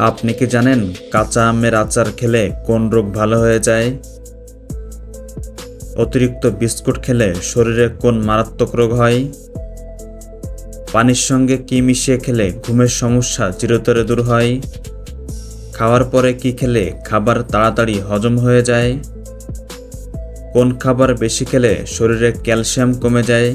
আপনি কি জানেন কাঁচা আমের আচার খেলে কোন রোগ ভালো হয়ে যায়? অতিরিক্ত বিস্কুট খেলে শরীরে কোন মারাত্মক রোগ হয়? পানির সঙ্গে কি মিশিয়ে খেলে ঘুমের সমস্যা চিরতরে দূর হয়? খাওয়ার পরে কি খেলে খাবার তাড়াতাড়ি হজম হয়ে যায়? কোন খাবার বেশি খেলে শরীরে ক্যালসিয়াম কমে যায়?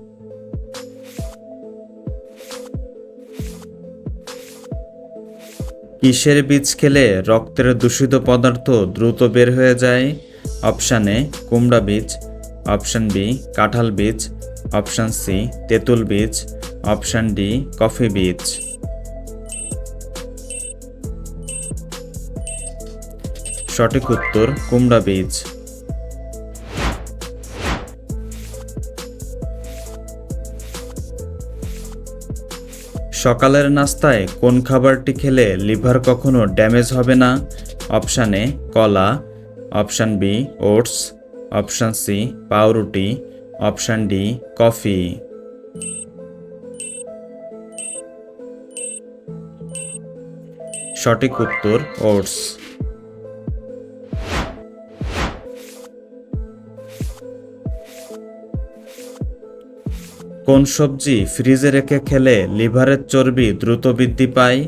কিসের বীজ খেলে রক্তের দূষিত পদার্থ দ্রুত বের হয়ে যায়? অপশান এ, কুমড়া বীজ। অপশান বি, কাঁঠাল বীজ। অপশান সি, তেঁতুল বীজ। অপশান ডি, কফি বীজ। সঠিক উত্তর, কুমড়া বীজ। সকালের নাস্তায় কোন খাবারটি খেলে লিভার কখনো ড্যামেজ হবে না? অপশান এ, কলা। Option B, oats. Option C, পাউরুটি। Option D, coffee. সঠিক উত্তর, ওটস। কোন সবজি ফ্রিজে রেখে খেলে লিভারের চর্বি দ্রুত বৃদ্ধি পায়?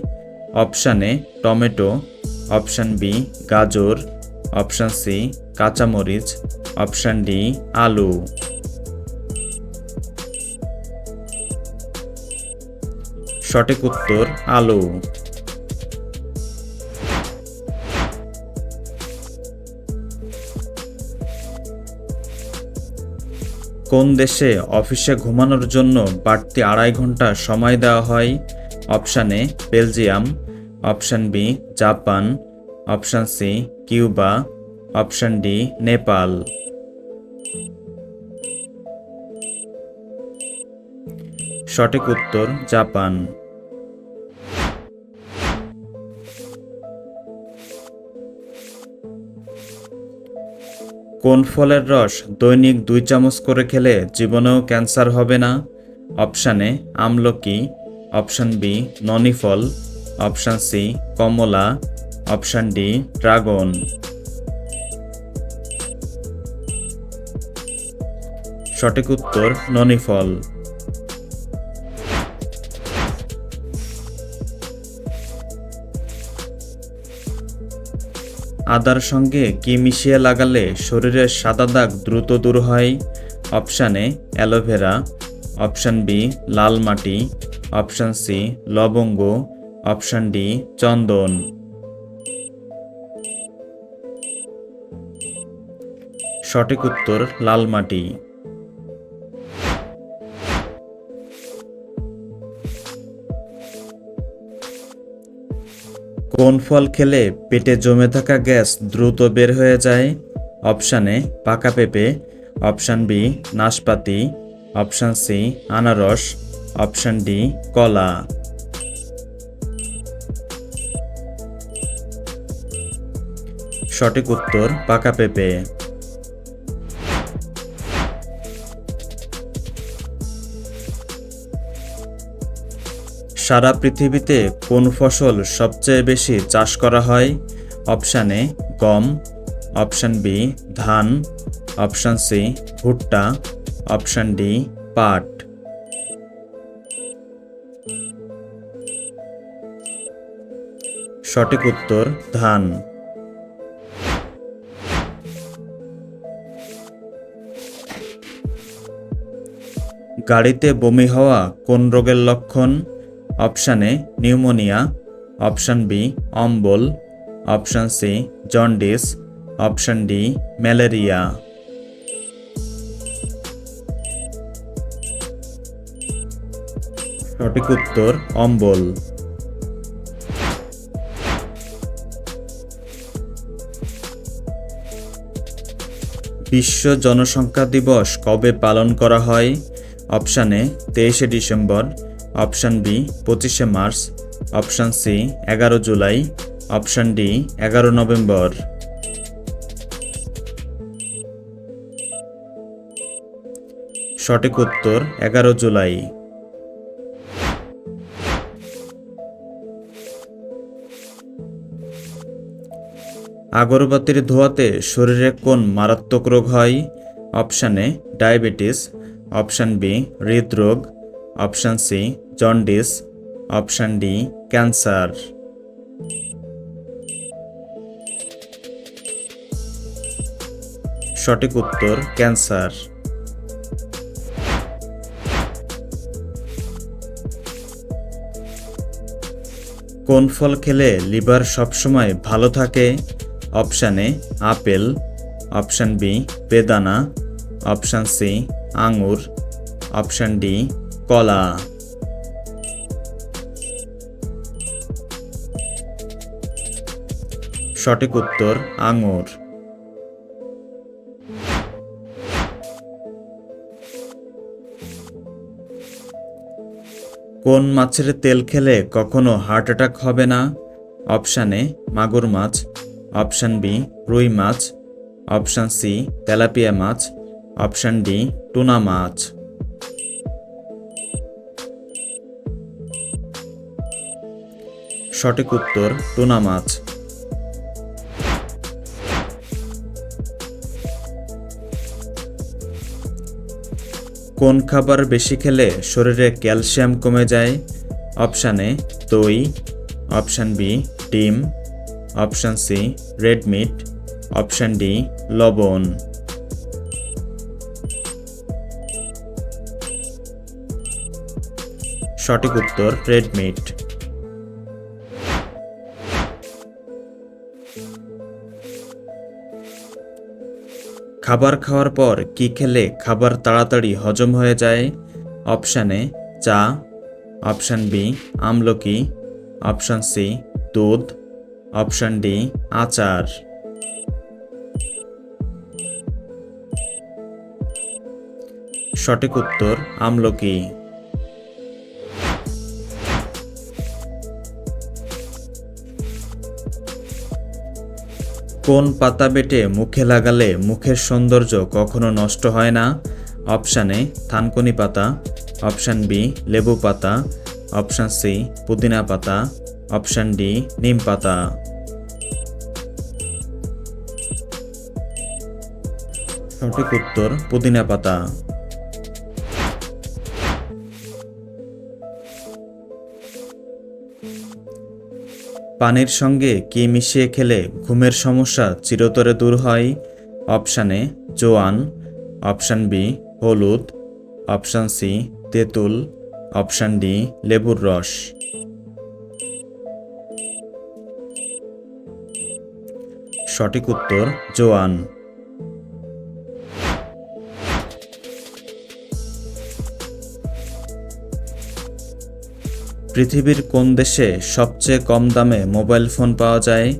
Option A, tomato. Option B, গাজর। অপশান সি, কাঁচামরিচ। অপশান ডি, আলু। সঠিক উত্তর, আলু। কোন দেশে অফিসে ঘুমানোর জন্য বাড়তি আড়াই ঘণ্টা সময় দেওয়া হয়? Option A, Belgium. Option B, Japan. Option C, Cuba. Option D, Nepal. সঠিক উত্তর, জাপান। কোন ফলের রস দৈনিক দুই চামচ করে খেলে জীবনেও ক্যান্সার হবে না? অপশান এ, আমলকি। অপশান বি ননি ফল অপশান সি, কমলা। Option D, dragon. সঠিক উত্তর ননি আদার সঙ্গে কি মিশিয়ে লাগালে শরীরের সাদা দাগ দ্রুত দূর হয়? Option A, aloe vera. Option B, লাল মাটি। অপশান সি, লবঙ্গ। অপশান ডি, চন্দন। সঠিক উত্তর, লাল মাটি। কোন ফল খেলে পেটে জমে থাকা গ্যাস দ্রুত বের হয়ে যায়? অপশান এ, পাকা পেঁপে। অপশান বি, নাশপাতি। অপশান সি, আনারস। অপশান ডি, কলা। সঠিক উত্তর, পাকা পেঁপে। সারা পৃথিবীতে কোন ফসল সবচেয়ে বেশি চাষ করা হয়? অপশান এ, গম। অপশান বি, ধান। অপশান সি, ভুট্টা। অপশান ডি, পাট। সঠিক উত্তর, ধান। গাড়িতে বমি হওয়া কোন রোগের লক্ষণ? Option A, pneumonia, option B, অম্বল, option C, jaundice, option D, malaria. সঠিক উত্তর, অম্বল। বিশ্ব জনসংখ্যা দিবস কবে পালন করা হয়? অপশানে তেইশে ডিসেম্বর অপশান বি, পঁচিশে মার্চ। অপশান সি, এগারো জুলাই। অপশান ডি, এগারো নভেম্বর। সঠিক উত্তর, এগারো জুলাই। আগরবাতির ধোয়াতে শরীরে কোন মারাত্মক রোগ হয়? Option diabetes. অপশান বি, হৃদরোগ। Option C, jaundice. Option D, cancer. সঠিক উত্তর, ক্যান্সার। কোন ফল খেলে লিভার সবসময় ভালো থাকে? Option A, apple. Option B, বেদানা। অপশান সি, আঙুর। অপশান ডি কলা। সঠিক উত্তর, আঙুর। কোন মাছের তেল খেলে কখনো হার্ট অ্যাটাক হবে না? অপশান এ, মাগুর মাছ। অপশান বি, রুই মাছ। অপশান সি, তেলাপিয়া মাছ। অপশান ডি, টুনা মাছ। সঠিক উত্তর, টুনা মাছ। কোন খাবার বেশি খেলে শরীরে ক্যালসিয়াম কমে যায়? অপশান এ, দই। অপশান বি, ডিম। Option C, red meat. Option D, লবণ। সঠিক উত্তর, রেড মিট। খাবার খাওয়ার পর কি খেলে খাবার তাড়াতাড়ি হজম হয়ে যায়? অপশান এ, চা। অপশান বি, আমলকি। অপশান সি, দুধ। অপশান ডি, আচার। সঠিক উত্তর, আমলকি। কোন পাতা বেটে মুখে লাগালে মুখের সৌন্দর্য কখনো নষ্ট হয় না? অপশান এ, থানকুনি পাতা। অপশান বি, লেবু পাতা। অপশান সি, পুদিনা পাতা। অপশান ডি, নিম পাতা। সঠিক উত্তর, পুদিনা পাতা। পানির সঙ্গে কি মিশিয়ে খেলে ঘুমের সমস্যা চিরতরে দূর হয়? অপশান এ, জোয়ান। অপশান বি, হলুদ। অপশান সি, তেঁতুল। অপশান ডি, লেবুর রস। সঠিক উত্তর, জোয়ান। পৃথিবীর কোন দেশে সবচেয়ে কম দামে মোবাইল ফোন পাওয়া যায়?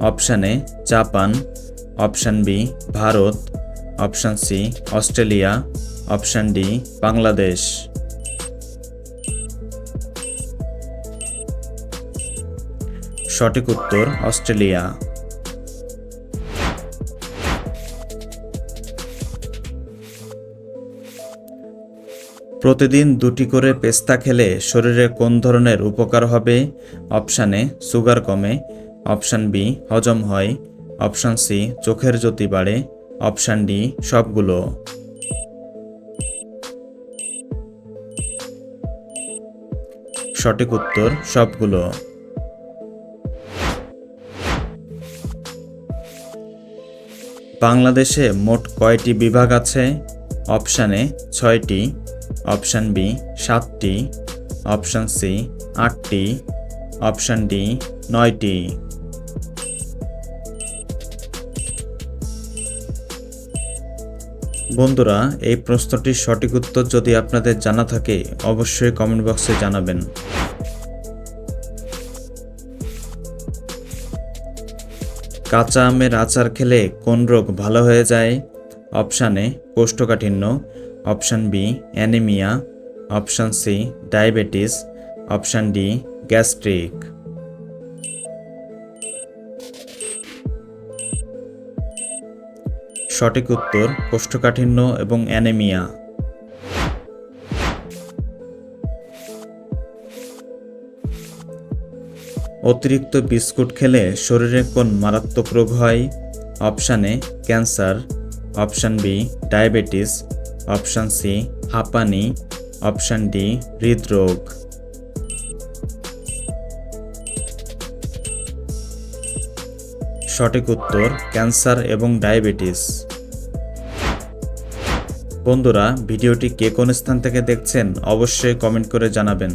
Option A, Japan. Option B, Bharat. Option C, Australia. Option D, Bangladesh. সঠিক উত্তর, অস্ট্রেলিয়া। প্রতিদিন দুটি করে পেস্তা খেলে শরীরে কোন ধরনের উপকার হবে? অপশান এ, সুগার কমে। অপশান বি, হজম হয়। অপশান সি, চোখের জ্যোতি বাড়ে। অপশান ডি, সবগুলো। সঠিক উত্তর, সবগুলো। বাংলাদেশে মোট কয়টি বিভাগ আছে? অপশানে ছয়টি। অপশান বি, সাতটি। অপশান সি, আটটি। অপশান ডি, নয়টি। বন্ধুরা, এই প্রশ্নটির সঠিক উত্তর যদি আপনাদের জানা থাকে, অবশ্যই কমেন্ট বক্সে জানাবেন। কাঁচা আমের আচার খেলে কোন রোগ ভালো হয়ে যায়? অপশান কোষ্ঠকাঠিন্য। Option B, anaemia. Option C, diabetes. Option D, gastric. সঠিক উত্তর, কোষ্ঠকাঠিন্য এবং অ্যানিমিয়া। অতিরিক্ত বিস্কুট খেলে শরীরে কোন মারাত্মক রোগ হয়? Option A, cancer. Option B, diabetes. Option C, হাঁপানি, অপশান ডি, হৃদরোগ। সঠিক উত্তর, ক্যান্সার এবং ডায়াবেটিস। বন্ধুরা, ভিডিওটি কে কোন স্থান থেকে দেখছেন, অবশ্যই কমেন্ট করে জানাবেন।